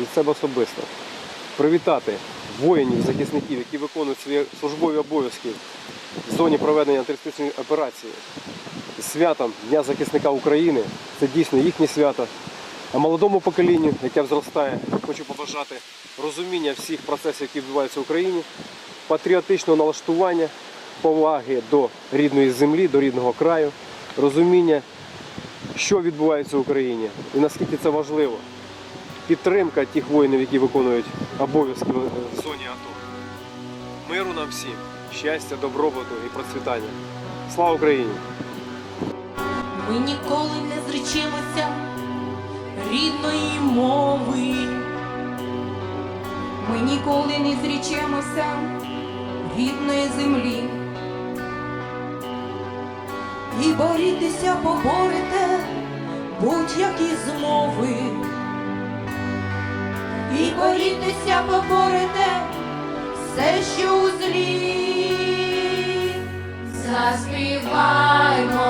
від себе особисто привітати воїнів, захисників, які виконують свої службові обов'язки в зоні проведення антитерористичної операції з святом Дня захисника України. Це дійсно їхнє свято. А молодому поколінню, яке зростає, хочу побажати розуміння всіх процесів, які відбуваються в Україні, патріотичного налаштування, поваги до рідної землі, до рідного краю, розуміння, що відбувається в Україні і наскільки це важливо. Підтримка тих воїнів, які виконують обов'язки в зоні АТО. Миру нам всім, щастя, добробуту і процвітання. Слава Україні! Ми ніколи не зречемося рідної мови. Ми ніколи не зрічемося рідної землі. І борітися поборете будь-які змови. І борітися поборете все, що у злі. Заспіваймо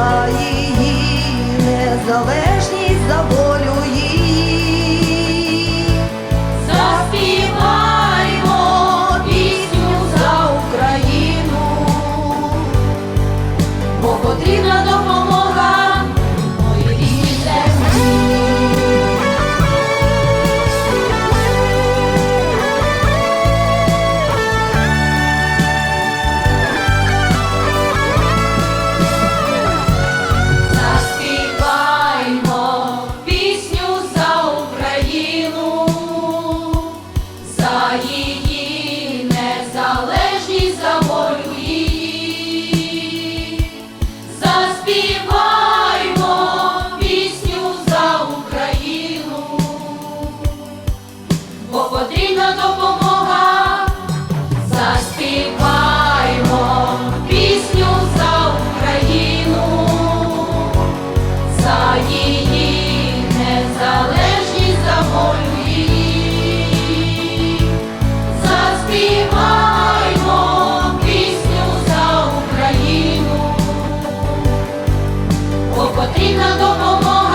За її незалежність, за волю Україна допомога.